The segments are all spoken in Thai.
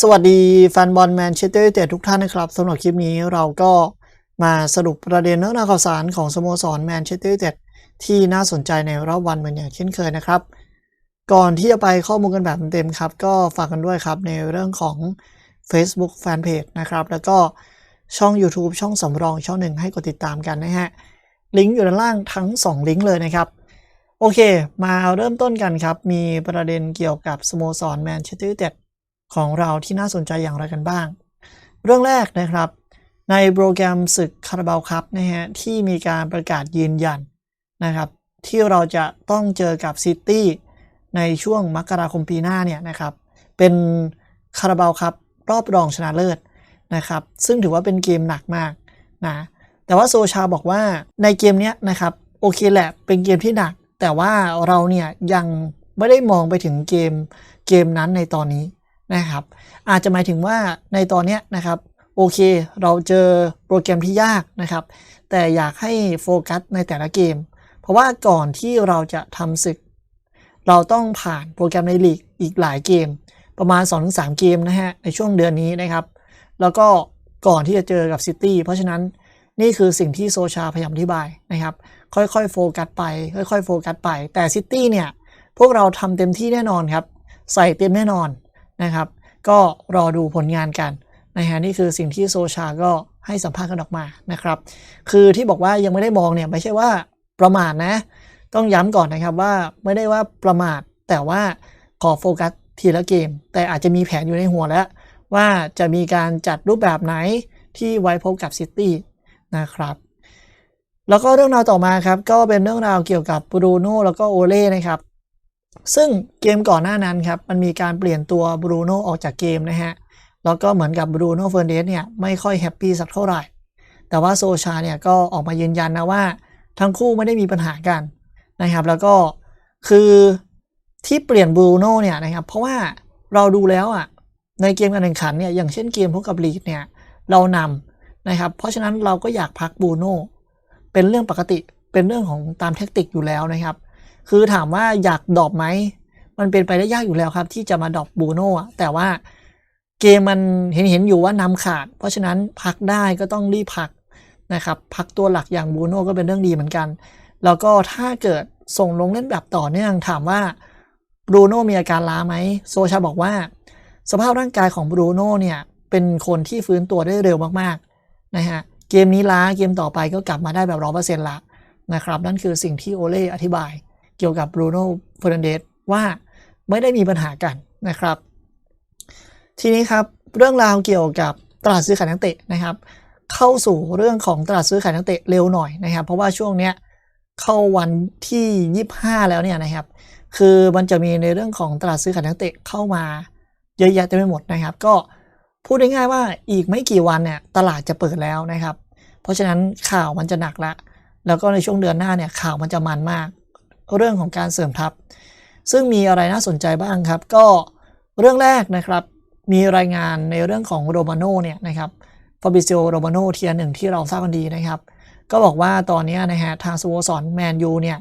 สวัสดีแฟนบอลแมนเชสเตอร์ยูไนเต็ดทุกท่านนะครับสำหรับคลิปนี้เราก็มาสรุปประเด็นเรื่องราวข่าวสารของสโมสรแมนเชสเตอร์ยูไนเต็ดที่น่าสนใจในรอบวันเหมือนอย่างเช่นเคยนะครับ ก่อนที่จะไปข้อมูลกันแบบเต็มครับ ก็ฝากกันด้วยครับในเรื่องของ Facebook Fanpage นะครับ แล้วก็ช่อง YouTube ช่องสำรองช่องหนึ่งให้กดติดตามกันนะฮะลิงก์อยู่ด้านล่างทั้ง 2 ลิงก์เลยนะครับโอเค มาเริ่มต้นกันครับมีประเด็นเกี่ยวกับสโมสรแมนเชสเตอร์ยูไนเต็ด ของเราที่น่าสนใจอย่างไรกันบ้าง เรื่องแรกนะครับ ในโปรแกรมศึกคาราบาวครับนะฮะที่มีการประกาศยืนยันนะครับที่เราจะต้องเจอกับซิตี้ในช่วงมกราคมปีหน้าเนี่ยนะครับเป็นคาราบาวครับรอบรองชนะเลิศนะครับซึ่งถือว่าเป็นเกมหนักมากนะแต่ว่าโซชาบอกว่าในเกมนี้นะครับโอเคแหละเป็นเกมที่หนัก แต่ว่าเราเนี่ยยังไม่ได้มองไปถึงเกมเกมนั้นในตอนนี้ นะครับ อาจจะหมายถึงว่าในตอนนี้นะครับโอเค เราเจอโปรแกรมที่ยากนะครับ แต่อยากให้โฟกัสในแต่ละเกม เพราะว่าก่อนที่เราจะทำศึก เราต้องผ่านโปรแกรมในลีกอีกหลายเกม ประมาณ 2-3 เกมนะฮะในช่วงเดือนนี้นะครับ แล้วก็ก่อนที่จะเจอกับซิตี้เพราะฉะนั้นนี่คือสิ่งที่โซชาพยายามอธิบายนะครับ ค่อยๆ โฟกัสไป ค่อยๆ โฟกัสไป แต่ซิตี้เนี่ย พวกเราทำเต็มที่แน่นอนครับ ใส่เต็มแน่นอน นะครับ ก็รอดูผลงานกันนะฮะนี่คือสิ่งที่โซชาก็ให้สัมภาษณ์กันออกมานะครับ คือที่บอกว่ายังไม่ได้มองเนี่ยไม่ใช่ว่าประมาทนะ ต้องย้ำก่อนนะครับว่าไม่ได้ว่าประมาทแต่ว่าขอโฟกัสทีละเกม แต่อาจจะมีแผนอยู่ในหัวแล้ว ว่าจะมีการจัดรูปแบบไหนที่ไว้พบกับซิตี้นะครับแล้วก็เรื่องราวต่อมาครับ ก็เป็นเรื่องราวเกี่ยวกับบรูโน่แล้วก็โอเล่นะครับ ซึ่งเกมก่อนหน้านั้นครับ มันมีการเปลี่ยนตัวบรูโน่ออกจากเกมนะฮะ แล้วก็เหมือนกับบรูโน่เฟอร์เนสเนี่ยไม่ค่อยแฮปปี้สักเท่าไหร่ แต่ว่าโซชาเนี่ยก็ออกมายืนยันนะว่า ทั้งคู่ไม่ได้มีปัญหากันนะครับ แล้วก็คือที่เปลี่ยนบรูโน่เนี่ยนะครับ เพราะว่าเราดูแล้วอะในเกมการแข่งขันเนี่ยอย่างเช่นเกมพบกับลีดเนี่ยเรานำนะครับ เพราะฉะนั้นเราก็อยากพักบรูโน่เป็นเรื่องปกติเป็นเรื่องของตามแทคติกอยู่แล้วนะครับ คือถามว่าอยากดรอปไหม มันเป็นไปได้ยากอยู่แล้วครับ ที่จะมาดรอปบูโน่แต่ว่าเกมมันเห็นเห็นอยู่ว่านำขาด เพราะฉะนั้นพักได้ก็ต้องรีบพักนะครับพักตัวหลักอย่างบูโน่ก็เป็นเรื่องดีเหมือนกัน แล้วก็ถ้าเกิดส่งลงเล่นแบบต่อเนื่องถามว่าบรูโน่มีอาการล้าไหมโซชาบอกว่า สภาพร่างกายของบรูโน่เนี่ยเป็นคนที่ฟื้นตัวได้เร็วมากๆนะฮะเกมนี้ล้าเกมต่อไปก็กลับมาได้แบบร้อเปอร์เซ็นต์ละนะครับนั่นคือสิ่งที่โอเล่อธิบาย เกี่ยวกับบรูโน่เฟอร์นันเดสว่าไม่ได้มีปัญหากันนะครับ ทีนี้ครับเรื่องราวเกี่ยวกับตลาดซื้อขายนักเตะนะครับ เข้าสู่เรื่องของตลาดซื้อขายนักเตะเร็วหน่อยนะครับ เพราะว่าช่วงเนี้ยเข้าวันที่ 25 แล้วเนี่ยนะครับ คือมันจะมีในเรื่องของตลาดซื้อขายนักเตะเข้ามาเยอะแยะเต็มไปหมดนะครับ ก็พูดง่ายๆว่าอีกไม่กี่วันเนี่ยตลาดจะเปิดแล้วนะครับ เพราะฉะนั้นข่าวมันจะหนักละ แล้วก็ในช่วงเดือนหน้าเนี่ยข่าวมันจะมันมาก เรื่องของการเสริมทัพ ซึ่งมีอะไรน่าสนใจบ้างครับ ก็เรื่องแรกนะครับ มีรายงานในเรื่องของโรมาโน่เนี่ยนะครับฟาบิซิโอโรมาโน่เทียหนึ่งที่เราทราบกันดีนะครับ ก็บอกว่าตอนนี้นะฮะทางสโมสรแมนยูเนี่ย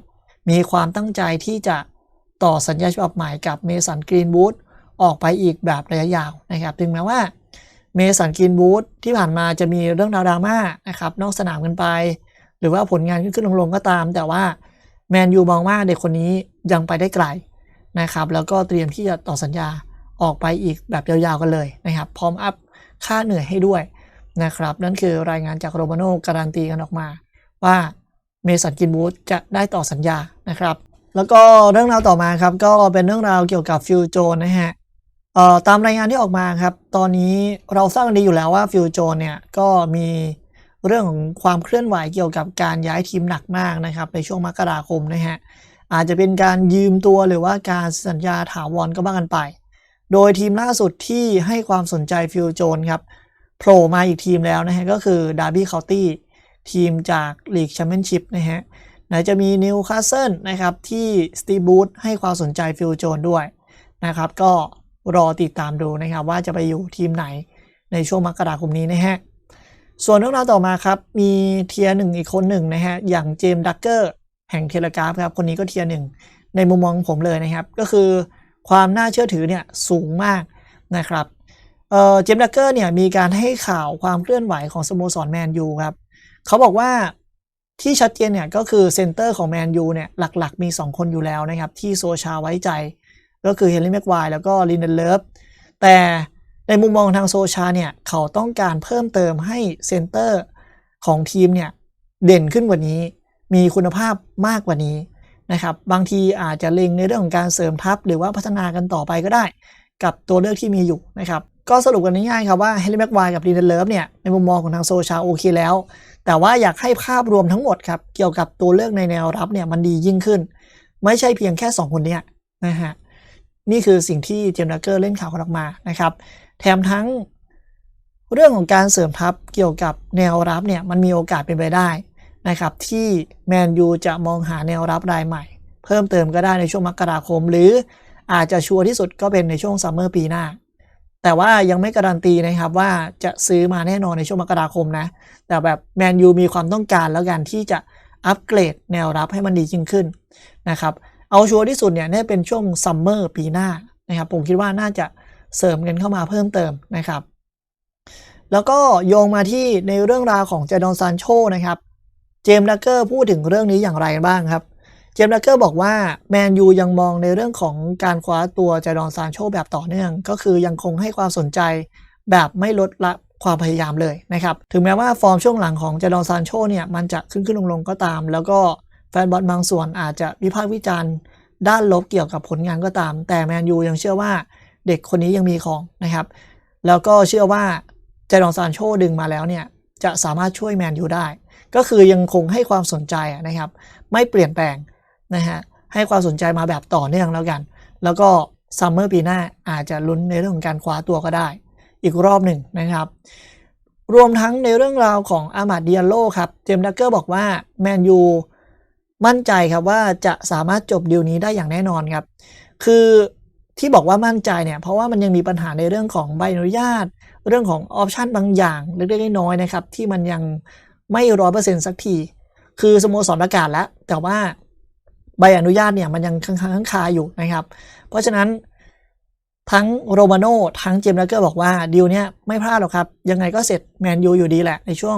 มีความตั้งใจที่จะต่อสัญญาฉบับใหม่กับเมสันกรีนบูธออกไปอีกแบบระยะยาวนะครับ ถึงแม้ว่าเมสันกรีนบูธที่ผ่านมาจะมีเรื่องราวดราม่านะครับนอกสนามกันไป หรือว่าผลงานขึ้นขึ้นลงๆก็ตาม แต่ว่า แมนยูมองว่าเด็กคนนี้ยังไปได้ไกลนะครับ แล้วก็เตรียมที่จะต่อสัญญาออกไปอีกแบบยาวๆกันเลยนะครับ พร้อมอัพค่าเหนื่อยให้ด้วยนะครับ นั่นคือรายงานจากโรมาโนการันตีกันออกมา ว่าเมสันกินบูธจะได้ต่อสัญญานะครับ แล้วก็เรื่องราวต่อมาครับ ก็เป็นเรื่องราวเกี่ยวกับฟิวโจนนะฮะเอ่อตามรายงานที่ออกมาครับ ตอนนี้เราทราบกันดีอยู่แล้วว่าฟิวโจนเนี่ยก็มี เรื่องของความเคลื่อนไหวเกี่ยวกับการย้ายทีมหนักมากนะครับในช่วงมกราคมนะฮะอาจจะเป็นการยืมตัวหรือว่าการสัญญาถาวรก็บ้างกันไป โดยทีมล่าสุดที่ให้ความสนใจฟิวโจนครับโผล่มาอีกทีมแล้วนะฮะก็คือดาร์บี้เคานตี้ทีมจากลีกแชมเปี้ยนชิพนะฮะไหนจะมีนิวคาสเซิลนะครับที่สตีบูธให้ความสนใจฟิลโจนด้วยนะครับก็รอติดตามดูนะครับว่าจะไปอยู่ทีมไหนในช่วงมกราคมนี้นะฮะ ส่วนเรื่องราวต่อมาครับ มีเทียหนึ่งอีกคนหนึ่งนะฮะ อย่างเจมส์ดักเกอร์แห่งเทเลกราฟครับ คนนี้ก็เทียหนึ่งในมุมมองผมเลยนะครับ ก็คือความน่าเชื่อถือเนี่ยสูงมากนะครับเจมส์ดักเกอร์เนี่ยมีการให้ข่าวความเคลื่อนไหวของสโมสรแมนยูครับ เขาบอกว่าที่ชัดเจนเนี่ยก็คือเซนเตอร์ของแมนยูเนี่ยหลักๆ มี 2 คนอยู่แล้วนะครับ ที่โซชาไว้ใจ ก็คือเฮนรี่แม็กไวแล้วก็ลินเดนเลิฟแต่ ในมุมมองทางโซชาเนี่ยเขาต้องการเพิ่มเติมให้เซนเตอร์ของทีมเนี่ยเด่นขึ้นกว่านี้ มีคุณภาพมากกว่านี้นะครับบางทีอาจจะเล็งในเรื่องของการเสริมทัพ หรือว่าพัฒนากันต่อไปก็ได้ กับตัวเลือกที่มีอยู่นะครับก็สรุปกันง่ายๆครับว่าเฮลิแม็กไวกับดีเดนเลิฟเนี่ยในมุมมองของทางโซชาโอเคแล้ว แต่ว่าอยากให้ภาพรวมทั้งหมดครับเกี่ยวกับตัวเลือกในแนวรับเนี่ยมันดียิ่งขึ้น ไม่ใช่เพียงแค่ 2 คนเนี้ยนะฮะนี่คือสิ่งที่เจมส์ดักเกอร์เล่นข่าวกันออกมานะครับ แถมทั้งเรื่องของการเสริมทัพเกี่ยวกับแนวรับเนี่ยมันมีโอกาสเป็นไปได้นะครับที่แมนยูจะมองหาแนวรับรายใหม่ เพิ่มเติมก็ได้ในช่วงมกราคม หรืออาจจะชัวร์ที่สุดก็เป็นในช่วงซัมเมอร์ปีหน้า แต่ว่ายังไม่การันตีนะครับว่าจะซื้อมาแน่นอนในช่วงมกราคมนะแต่แบบแมนยูมีความต้องการแล้วกันที่จะอัปเกรดแนวรับให้มันดียิ่งขึ้นนะครับเอาชัวร์ที่สุดเนี่ยน่าเป็นช่วงซัมเมอร์ปีหน้านะครับผมคิดว่าน่าจะ เสริมเงินเข้ามาเพิ่มเติมนะครับ แล้วก็โยงมาที่ในเรื่องราวของเจดอนซานโชนะครับเจมส์ดักเกอร์พูดถึงเรื่องนี้อย่างไรบ้างครับ เจมส์ดักเกอร์บอกว่าแมนยูยังมองในเรื่องของการคว้าตัวเจดอนซานโชแบบต่อเนื่อง ก็คือยังคงให้ความสนใจแบบไม่ลดละความพยายามเลยนะครับ ถึงแม้ว่าฟอร์มช่วงหลังของเจดอนซานโชเนี่ยมันจะขึ้นขึ้นลงลงๆก็ตาม แล้วก็แฟนบอลบางส่วนอาจจะวิพากษ์วิจารณ์ ด้านลบเกี่ยวกับผลงานก็ตาม แต่แมนยูยังเชื่อว่า เด็กคนนี้ยังมีของนะครับ แล้วก็เชื่อว่าเจดอนซานโชดึงมาแล้วเนี่ยจะสามารถช่วยแมนยูได้ ก็คือยังคงให้ความสนใจนะครับ ไม่เปลี่ยนแปลงนะฮะให้ความสนใจมาแบบต่อเนื่องแล้วกัน แล้วก็ซัมเมอร์ปีหน้าอาจจะลุ้นในเรื่องของการคว้าตัวก็ได้ อีกรอบหนึ่งนะครับ รวมทั้งในเรื่องราวของอามาดเดียโลครับเจมส์ดักเกอร์บอกว่าแมนยูมั่นใจครับว่าจะสามารถจบดีลนี้ได้อย่างแน่นอนครับ คือ ที่บอกว่ามั่นใจเนี่ยเพราะว่ามันยังมีปัญหาในเรื่องของใบอนุญาต เรื่องของออปชันบางอย่างเล็กๆน้อยๆนะครับ ที่มันยังไม่ร้อยเปอร์เซ็นต์สักที คือสโมสรประกาศแล้ว แต่ว่าใบอนุญาตเนี่ยมันยังค้างคาอยู่นะครับ เพราะฉะนั้นทั้งโรมาโน่ทั้งเจมส์ดักเกอร์บอกว่าดีลเนี้ยไม่พลาดหรอกครับ ยังไงก็เสร็จแมนยูอยู่ดีแหละ ในช่วง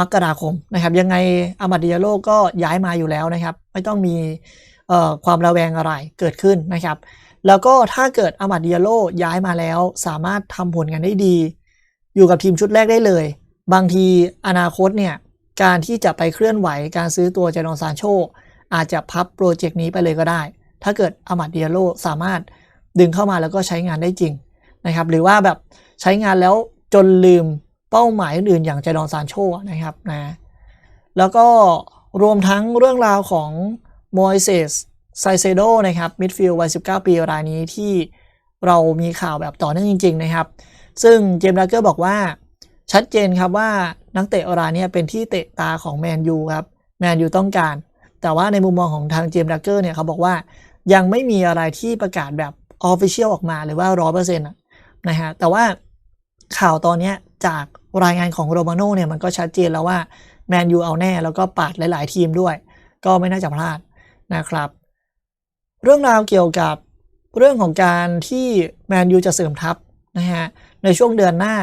มกราคมนะครับ ยังไงอามาดิยาโลก็ย้ายมาอยู่แล้วนะครับ ไม่ต้องมีความระแวงอะไรเกิดขึ้นนะครับ แล้วก็ถ้าเกิดอามาดิยาโลย้ายมาแล้ว สามารถทำผลงานได้ดี อยู่กับทีมชุดแรกได้เลย บางทีอนาคตเนี่ย การที่จะไปเคลื่อนไหวการซื้อตัวเจนอนซานโช อาจจะพับโปรเจกต์นี้ไปเลยก็ได้ ถ้าเกิดอามาดิยาโลสามารถดึงเข้ามาแล้วก็ใช้งานได้จริงนะครับ หรือว่าแบบใช้งานแล้วจนลืมเป้าหมายอื่นอย่างเจดอนซานโชนะครับนะแล้วก็รวมทั้งเรื่องราวของโม i เซส ไซเซโดนะครับมิดฟิลด์วัย 19 ปีรายนี้ที่เรามีข่าวแบบต่อเนื่องจริง ๆ นะครับ ซึ่งเจมส์ดักเกอร์บอกว่าชัดเจนครับว่านักเตะรายนี้เป็นที่เตะตาของแมนยูครับแมนยูต้องการ แต่ว่าในมุมมองของทางเจมส์ดักเกอร์เนี่ยเขาบอกว่ายังไม่มีอะไรที่ประกาศแบบออฟฟิเชียลออกมาหรือว่าร้อยเปอร์เซ็นต์นะฮะแต่ว่าข่าวตอนนี้จากรายงานของโรมาโน่เนี่ยมันก็ชัดเจนแล้วว่าแมนยูเอาแน่แล้วก็ปาดหลาย ๆ ทีมด้วย ก็ไม่น่าจะพลาดนะครับ เรื่องราวเกี่ยวกับเรื่องของการที่แมนยูจะเสริมทัพนะฮะในช่วงเดือนหน้า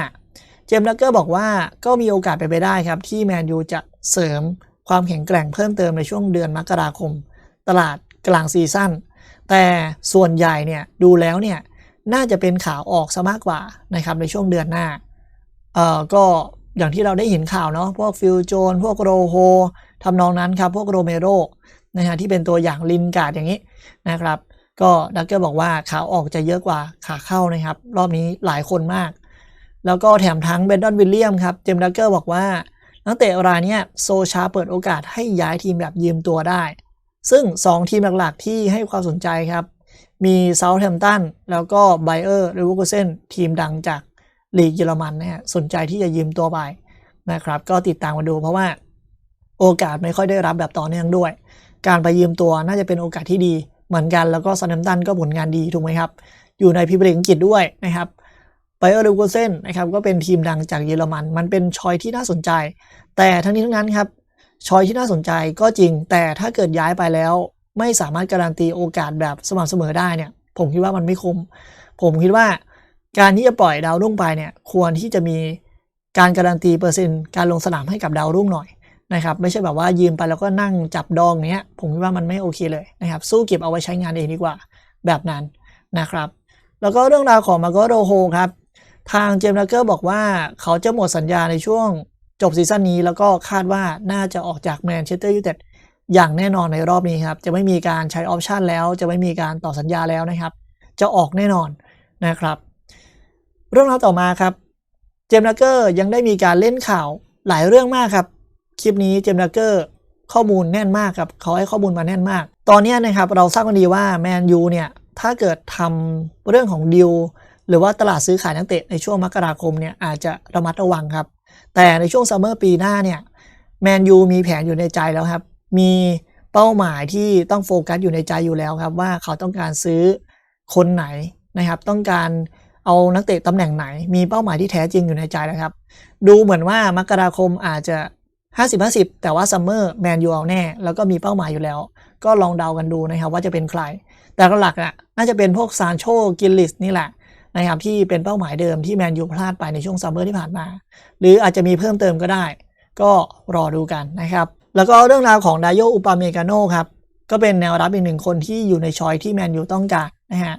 เจมส์ดักเกอร์บอกว่าก็มีโอกาสเป็นไปได้ครับ ที่แมนยูจะเสริมความแข็งแกร่งเพิ่มเติมในช่วงเดือนมกราคม ตลาดกลางซีซั่นแต่ส่วนใหญ่เนี่ยดูแล้วเนี่ยน่าจะเป็นข่าวออกซะมากกว่านะครับในช่วงเดือนหน้าเอ่อก็อย่างที่เราได้เห็นข่าวเนาะพวกฟิลโจน พวกโรโฮทำนองนั้นครับ พวกโรเมโร นะฮะที่เป็นตัวอย่างลินการ์ดอย่างนี้นะครับก็ดักเกอร์บอกว่าขาออกจะเยอะกว่าขาเข้านะครับ รอบนี้หลายคนมาก แล้วก็แถมทั้งเบนดอนวิลเลียมครับเจมส์ดักเกอร์บอกว่านักเตะรายนี้โซชาเปิดโอกาสให้ย้ายทีมแบบยืมตัวได้ ซึ่ง 2 ทีมหลักๆ ที่ให้ความสนใจครับ มีเซาท์แฮมป์ตันแล้วก็ไบเออร์หรือวูกเซนทีมดังจากลีกเยอรมันนะฮะสนใจที่จะยืมตัวไปนะครับ ก็ติดตามมาดูเพราะว่าโอกาสไม่ค่อยได้รับแบบต่อเนื่องด้วย การไปยืมตัวน่าจะเป็นโอกาสที่ดีเหมือนกันแล้วก็ซันแฮมตันก็ผลงานดีถูกไหมครับ อยู่ในพรีเมียร์อังกฤษด้วยนะครับไบเออร์ลิเวอร์เซนนะครับก็เป็นทีมดังจากเยอรมัน มันเป็นชอยที่น่าสนใจ แต่ทั้งนี้ทั้งนั้นครับชอยที่น่าสนใจก็จริง แต่ถ้าเกิดย้ายไปแล้ว ไม่สามารถการันตีโอกาสแบบสม่ำเสมอได้เนี่ย ผมคิดว่ามันไม่คุ้มผมคิดว่าการที่จะปล่อยดาวรุ่งไปเนี่ยควรที่จะมีการการันตีเปอร์เซ็นต์การลงสนามให้กับดาวรุ่งหน่อย นะครับไม่ใช่แบบว่ายืมไปแล้วก็นั่งจับดองเนี้ยผมคิดว่ามันไม่โอเคเลยนะครับสู้เก็บเอาไว้ใช้งานเองดีกว่าแบบนั้นนะครับแล้วก็เรื่องราวของมาโกโรโฮครับทางเจมส์ลักเกอร์บอกว่าเขาจะหมดสัญญาในช่วงจบซีซั่นนี้ แล้วก็คาดว่าน่าจะออกจากแมนเชสเตอร์ยูไนเต็ดอย่างแน่นอนในรอบนี้ครับจะไม่มีการใช้ออปชันแล้ว จะไม่มีการต่อสัญญาแล้วนะครับ จะออกแน่นอนนะครับ เรื่องราวต่อมาครับเจมส์ลักเกอร์ยังได้มีการเล่นข่าวหลายเรื่องมากครับ คลิปนี้เจมส์ลักเกอร์ข้อมูลแน่นมากครับเขาให้ข้อมูลมาแน่นมาก ตอนนี้นะครับเราทราบกันดีว่าแมนยูเนี่ยถ้าเกิดทำเรื่องของดิวหรือว่าตลาดซื้อขายนักเตะในช่วงมกราคมเนี่ยอาจจะระมัดระวังครับ แต่ในช่วงซัมเมอร์ปีหน้าเนี่ยแมนยูมีแผนอยู่ในใจแล้วครับ มีเป้าหมายที่ต้องโฟกัสอยู่ในใจอยู่แล้วครับ ว่าเขาต้องการซื้อคนไหนนะครับ ต้องการเอานักเตะตำแหน่งไหน มีเป้าหมายที่แท้จริงอยู่ในใจแล้วครับ ดูเหมือนว่ามกราคมอาจจะ 50-50 แต่ว่าซัมเมอร์แมนยูเอาแน่ แล้วก็มีเป้าหมายอยู่แล้ว ก็ลองเดากันดูนะครับว่าจะเป็นใคร แต่หลักอะน่าจะเป็นพวกซานโชกิลลิสนี่แหละนะครับที่เป็นเป้าหมายเดิมที่แมนยูพลาดไปในช่วงซัมเมอร์ที่ผ่านมา หรืออาจจะมีเพิ่มเติมก็ได้ ก็รอดูกันนะครับ แล้วก็เรื่องราวของดาโยอุปาเมกาโนครับก็เป็นแนวรับอีกหนึ่งคนที่อยู่ในชอยที่แมนยูต้องการนะฮะ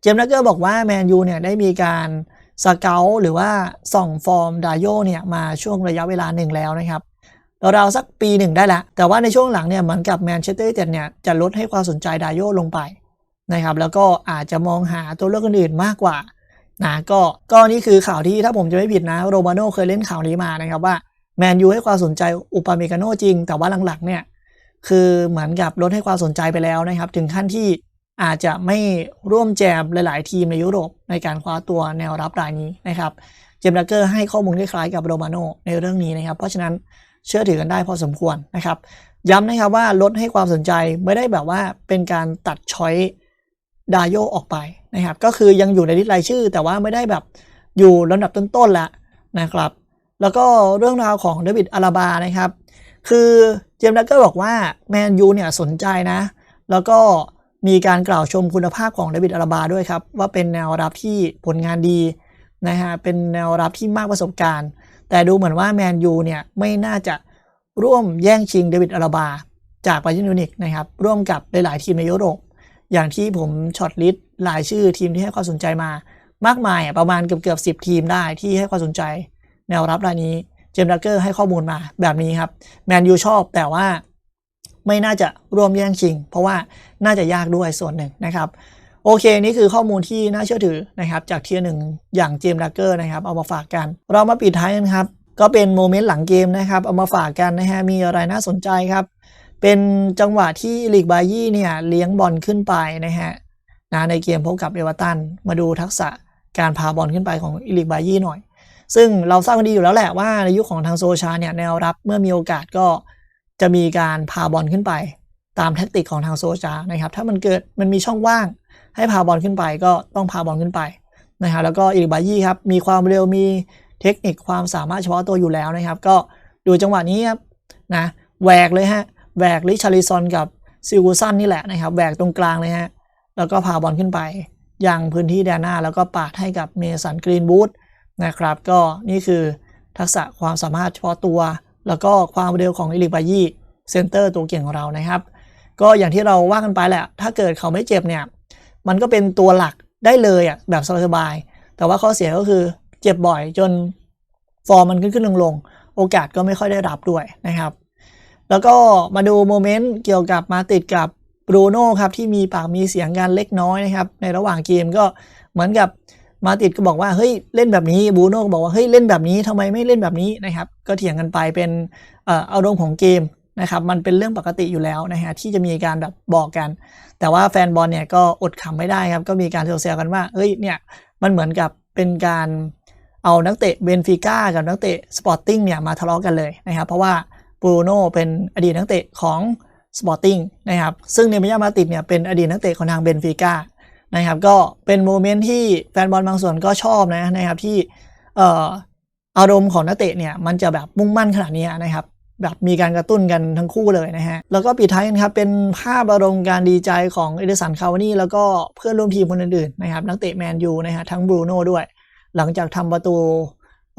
เจมส์ลักเกอร์บอกว่าแมนยูเนี่ยได้มีการสเกลหรือว่าส่องฟอร์มดาโยเนี่ยมาช่วงระยะเวลาหนึ่งแล้วนะครับ เราสักปีหนึ่งได้ละ แต่ว่าในช่วงหลังเนี่ยเหมือนกับแมนเชสเตอร์ยูไนเต็ดเนี่ยจะลดให้ความสนใจดายโยลงไปนะครับแล้วก็อาจจะมองหาตัวเลือกอื่นๆมากกว่านะก็ก็นี่คือข่าวที่ถ้าผมจะไม่ผิดนะโรมาโน่เคยเล่นข่าวนี้มานะครับว่าแมนยูให้ความสนใจอุปาเมกาโนจริง แต่ว่าหลังๆเนี่ยคือเหมือนกับลดให้ความสนใจไปแล้วนะครับ ถึงขั้นที่อาจจะไม่ร่วมแจมหลาย ๆ ทีมในยุโรปในการคว้าตัวแนวรับรายนี้นะครับ เจมส์ลักเกอร์ให้ข้อมูลคล้ายๆกับโรมาโน่ในเรื่องนี้นะครับ เพราะฉะนั้น เชื่อถือกันได้พอสมควรนะครับ ย้ำนะครับว่าลดให้ความสนใจไม่ได้แบบว่าเป็นการตัดช้อยดาโยออกไปนะครับ ก็คือยังอยู่ในลิสต์รายชื่อ แต่ว่าไม่ได้แบบอยู่ลำดับต้นๆแล้วนะครับ แล้วก็เรื่องราวของเดวิดอาราบานะครับ คือเจมส์ดักเกอร์บอกว่าแมนยูเนี่ยสนใจนะ แล้วก็มีการกล่าวชมคุณภาพของเดวิดอาราบาด้วยครับ ว่าเป็นแนวรับที่ผลงานดีนะฮะเป็นแนวรับที่มากประสบการณ์ แต่ดูเหมือนว่าแมนยูเนี่ยไม่น่าจะร่วมแย่งชิงเดวิดอาราบา จากบายร์นมิวนิกนะครับร่วมกับหลาย ๆ ทีมในยุโรปอย่างที่ผมช็อตลิสต์รายชื่อทีมที่ให้ความสนใจมา มากมายประมาณเกือบเกือบสิบทีมได้ที่ให้ความสนใจ แนวรับรายนี้เจมส์ดักเกอร์ให้ข้อมูลมาแบบนี้ครับแมนยูชอบแต่ว่าไม่น่าจะร่วมแย่งชิง เพราะว่าน่าจะยากด้วยส่วนหนึ่งนะครับ โอเค นี่คือข้อมูลที่น่าเชื่อถือนะครับ จากเทียร์หนึ่งอย่างเจมส์ดักเกอร์นะครับ เอามาฝากกัน เรามาปิดท้ายกันครับ ก็เป็นโมเมนต์หลังเกมนะครับ เอามาฝากกันนะฮะ มีอะไรน่าสนใจครับ เป็นจังหวะที่ลีกบายี่เนี่ยเลี้ยงบอลขึ้นไปนะฮะนะในเกมพบกับเอเวอร์ตัน มาดูทักษะการพาบอลขึ้นไปของอีลิกบายี่หน่อย ซึ่งเราทราบกันดีอยู่แล้วแหละว่าในยุคของทางโซชาเนี่ยแนวรับเมื่อมีโอกาสก็จะมีการพาบอลขึ้นไป ตามแทคติกของทางโซชานะครับ ถ้ามันเกิดมันมีช่องว่าง ให้พาบอลขึ้นไปก็ต้องพาบอลขึ้นไปนะครับแล้วก็อีลิบายี่ครับมีความเร็วมีเทคนิคความสามารถเฉพาะตัวอยู่แล้วนะครับ ก็ดูจังหวะนี้ครับนะแหวกเลยฮะแหวกลิชาริซอนกับซิลกูสันนี่แหละนะครับแหวกตรงกลางเลยฮะแล้วก็พาบอลขึ้นไปยังพื้นที่แดนหน้า แล้วก็ปาดให้กับเมสันกรีนบูธนะครับก็นี่คือทักษะความสามารถเฉพาะตัว แล้วก็ความเร็วของอิลิบายี่เซนเตอร์ตัวเก่งของเรานะครับ ก็อย่างที่เราว่ากันไปแหละ ถ้าเกิดเขาไม่เจ็บเนี่ย มันก็เป็นตัวหลักได้เลยอะแบบสบายๆแต่ว่าข้อเสียก็คือเจ็บบ่อยจนฟอร์มมันขึ้นขึ้นลงลงโอกาสก็ไม่ค่อยได้รับด้วยนะครับ แล้วก็มาดูโมเมนต์เกี่ยวกับมาติดกับบรูโน่ครับที่มีปากมีเสียงกันเล็กน้อยนะครับในระหว่างเกมก็เหมือนกับมาติดก็บอกว่าเฮ้ยเล่นแบบนี้บรูโน่ก็บอกว่าเฮ้ยเล่นแบบนี้ทำไมไม่เล่นแบบนี้นะครับ ก็เถียงกันไปเป็นเอออารมณ์ของเกม นะครับมันเป็นเรื่องปกติอยู่แล้วนะฮะที่จะมีการแบบบอกกัน แต่ว่าแฟนบอลเนี่ยก็อดขำไม่ได้ครับ ก็มีการเซลกันว่าเฮ้ยเนี่ยมันเหมือนกับเป็นการเอานักเตะเบนฟิก้ากับนักเตะสปอร์ติ้งเนี่ยมาทะเลาะกันเลยนะครับเพราะว่าบรูโน่เป็นอดีตนักเตะของสปอร์ติ้งนะครับซึ่งเนมิยามาติดเนี่ยเป็นอดีตนักเตะของทางเบนฟิก้านะครับก็เป็นโมเมนต์ที่แฟนบอลบางส่วนก็ชอบนะนะครับที่เอ่ออารมณ์ของนักเตะเนี่ยมันจะแบบมุ่งมั่นขนาดนี้นะครับ แบบมีการกระตุ้นกันทั้งคู่เลยนะฮะ แล้วก็ปิดท้ายกันครับ เป็นภาพอารมณ์การดีใจของเอเดสันคาวานี่แล้วก็เพื่อนร่วมทีมคนอื่นๆนะครับนักเตะแมนยูนะฮะทั้งบรูโน่ด้วย หลังจากทำประตู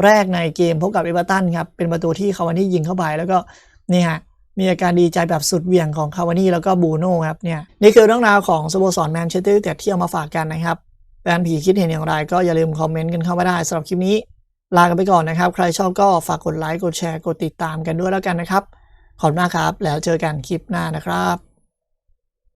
แรกในเกมพบกับเอเวอร์ตันครับ เป็นประตูที่คาวานี่ยิงเข้าไปแล้วก็นี่ฮะมีอาการดีใจแบบสุดเหวี่ยงของคาวานี่แล้วก็บูโน่ครับเนี่ยนี่คือเรื่องราวของสโมสรแมนเชสเตอร์ยูไนเต็ดที่เอามาฝากกันนะครับแฟนผีคิดเห็นอย่างไรก็อย่าลืมคอมเมนต์กันเข้ามาได้สำหรับคลิปนี้ ลากันไปก่อนนะครับ ใครชอบก็ฝากกดไลค์ กดแชร์ กดติดตามกันด้วยแล้วกันนะครับ ขอบคุณมากครับ แล้วเจอกันคลิปหน้านะครับ